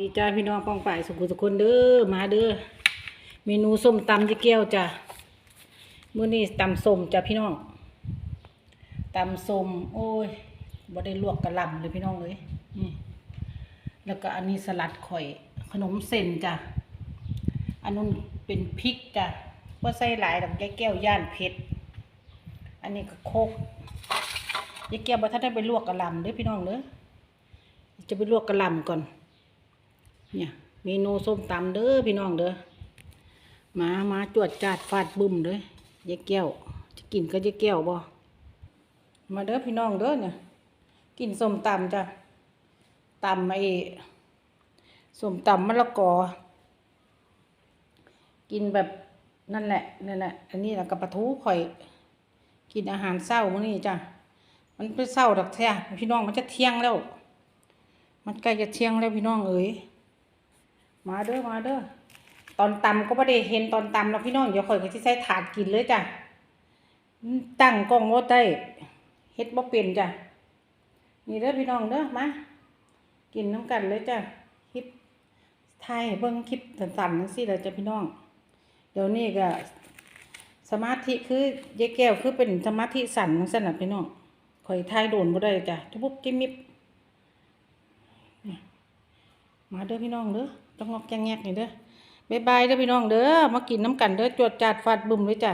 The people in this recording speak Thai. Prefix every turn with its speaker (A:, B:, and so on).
A: ดีจ้าพี่น้องป้องป่ายสุขุสุคนเด้อมาเด้อเมนูส้มตำยี่แก้วจ้ะมื้อนี้ตำส้มจ้ะพี่น้องตำส้มโอ้ยบ่ได้ลวกกระลำเลยพี่น้องเลยนี่แล้วก็อันนี้สลัดข่อย ขนมเส้นจ้ะอันนู้นเป็นพริกจ้ะว่าใส่หลายดอกยายแก้วย่านเผ็ดอันนี้ก็โคกยายแก้วบ่ทันได้ไปลวกกระลำเด้อพี่น้องเด้อจะไปลวกกระลำก่อน เนี่ยเมนูส้มตำเด้อพี่น้องเด้อมามาจวดจาดฟาดบึ้มเด้อยายแก้ว จะกินก็ยายแก้วบ่มาเด้อพี่น้องเด้อเนี่ยกินส้มตำจ้ะตำไอ้ส้มตำมะละกอ กินแบบนั่นแหละนั่นแหละ อันนี้แหละกับปลาทูข่อย กินอาหารเศร้ามื้อนี้จ้ะมันเป็นเศร้าดอกแท้พี่น้องมันจะเที่ยงแล้ว มันใกล้จะเที่ยงแล้วพี่น้องเอ๋ย มาเด้อมาเด้อตอนตำก็ไม่ได้เห็นตอนตำแล้วพี่น้องเดี๋ยวข่อยก็สิใส่ถาดกินเลยจ้ะตั้งกล้องรถได้เฮ็ดบ่เป็นจ้ะนี่เด้อพี่น้องเด้อมากินน้ำกันเลยจ้ะคลิปถ่ายเบิ่งคลิปสั้นๆจังซี่แหละจ้ะพี่น้อง เดี๋ยวนี้ก็สมาธิคือยายแก้วคือเป็นสมาธิสั่นจังซั่นน่ะพี่น้องข่อยถ่ายโดนบ่ได้จ้ะทุบจิมมิบมาเด้อพี่น้องเด้อ ต้องงอกแงแงกนี่เด้อบ๊ายบายเด้อพี่น้องเด้อมากินน้ำกันเด้อจวดจัดฟาดบุ่มเลยจ้ะ